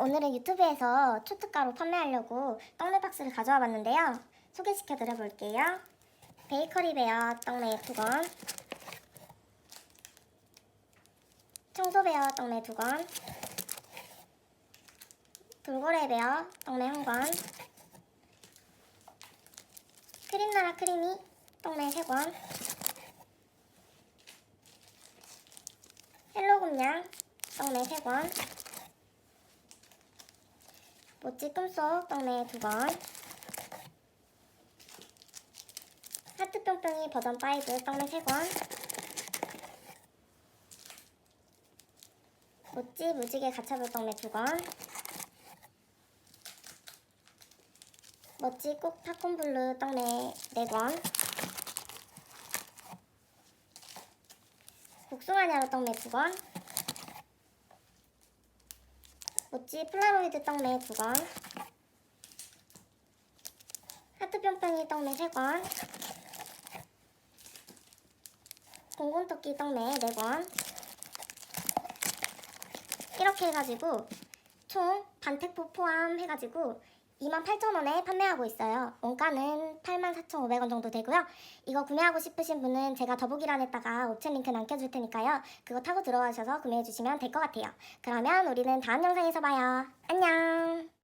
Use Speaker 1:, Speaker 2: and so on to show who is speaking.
Speaker 1: 오늘은 유튜브에서 초특가로 판매하려고 떡메 박스를 가져와 봤는데요. 소개시켜 드려 볼게요. 베이커리 베어 떡메 두 건, 청소 베어 떡메 두 건, 돌고래 베어 떡메 한 건, 크림나라 크리미 떡메 세 건, 헬로 곰냥 떡메 세 건, 모찌 꿈속 떡메 두 건, 하트 뿅뿅이 버전 5 떡메 세 건, 모찌 무지개 가차불 떡메 두 건, 멋지 꼭 팝콘블루 떡메 네 건, 복숭아냐로 떡메 두 건, 모찌 플라로이드 떡메 두 건, 하트 뿅뿅이 떡메 세 건, 공군토끼 떡메 네 건, 이렇게 해가지고 총 반택포 포함해가지고 28,000원에 판매하고 있어요. 원가는 84,500원 정도 되고요. 이거 구매하고 싶으신 분은 제가 더보기란에다가 옵션 링크 남겨줄 테니까요. 그거 타고 들어가셔서 구매해주시면 될 것 같아요. 그러면 우리는 다음 영상에서 봐요. 안녕!